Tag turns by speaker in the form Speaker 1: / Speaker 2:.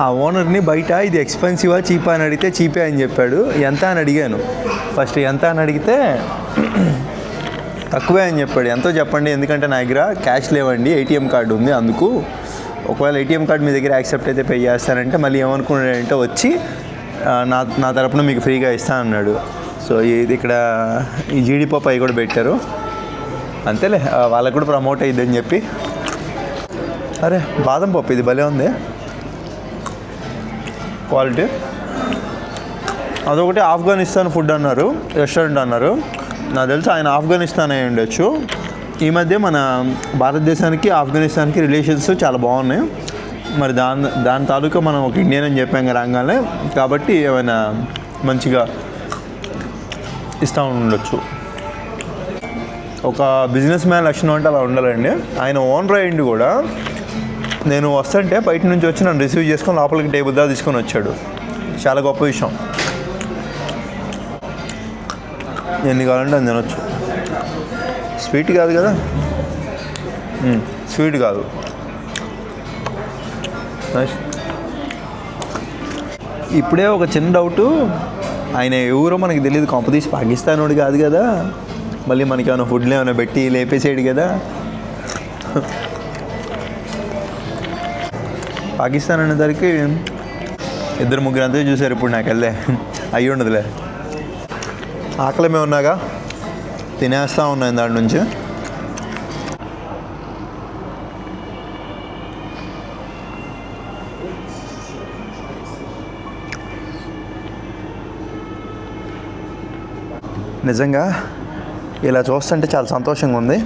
Speaker 1: ఆ ఓనర్ని బయట ఇది ఎక్స్పెన్సివా చీపా అని అడిగితే చీపే అని చెప్పాడు. ఎంత అని అడిగాను. ఫస్ట్ ఎంత అని అడిగితే తక్కువే అని చెప్పాడు. ఎంతో చెప్పండి ఎందుకంటే నా దగ్గర క్యాష్ లేవండి ఏటీఎం కార్డు ఉంది అందుకు. ఒకవేళ ఏటీఎం కార్డు మీ దగ్గర యాక్సెప్ట్ అయితే పే చేస్తానంటే మళ్ళీ ఏమనుకున్నాడంటే వచ్చి నా నా తరపున మీకు ఫ్రీగా ఇస్తాను అన్నాడు. సో ఇది ఇక్కడ ఈ జీడిపప్పు అవి కూడా పెట్టారు. అంతేలే వాళ్ళకు కూడా ప్రమోట్ అయ్యిద్దని చెప్పి. అరే బాదం పప్పు ఇది భలే ఉంది. క్వాలిటీ. అదొకటి ఆఫ్ఘనిస్తాన్ ఫుడ్ అన్నారు రెస్టారెంట్ అన్నారు. నాకు తెలిసి ఆయన ఆఫ్ఘనిస్తాన్ అయి ఉండొచ్చు. ఈ మధ్య మన భారతదేశానికి ఆఫ్ఘనిస్తాన్కి రిలేషన్స్ చాలా బాగున్నాయి. మరి దాని దాని తాలూకా మనం ఒక ఇండియన్ అని చెప్పాం కదా రాగానే కాబట్టి ఏమైనా మంచిగా ఇస్తూ ఉండొచ్చు. ఒక బిజినెస్ మ్యాన్ లక్షణం అంటే అలా ఉండాలండి. ఆయన ఓనర్ అయ్యింది కూడా. నేను వస్తుంటే బయట నుంచి వచ్చి నన్ను రిసీవ్ చేసుకొని లోపలికి టేబుల్ దా తీసుకొని వచ్చాడు. చాలా గొప్ప విషయం. ఎన్ని కావాలంటే అని తినొచ్చు. స్వీట్ కాదు కదా? స్వీట్ కాదు. ఇప్పుడే ఒక చిన్న డౌటు. ఆయన ఎవరో మనకి తెలియదు కొంపదీసి పాకిస్తాన్ వాడు కాదు కదా. మళ్ళీ మనకి ఏమైనా ఫుడ్లు ఏమైనా పెట్టి లేపేసేయడు కదా. పాకిస్తాన్ అనేసరికి ఇద్దరు ముగ్గురు అంతే చూసారు ఇప్పుడు నాకు వెళ్ళే. అయ్యి ఉండదులే. ఆకలి ఉన్నాగా. తినేస్తా ఉన్నాను దాని నుంచి. నిజంగా ఇలా చూస్తుంటే చాలా సంతోషంగా ఉంది.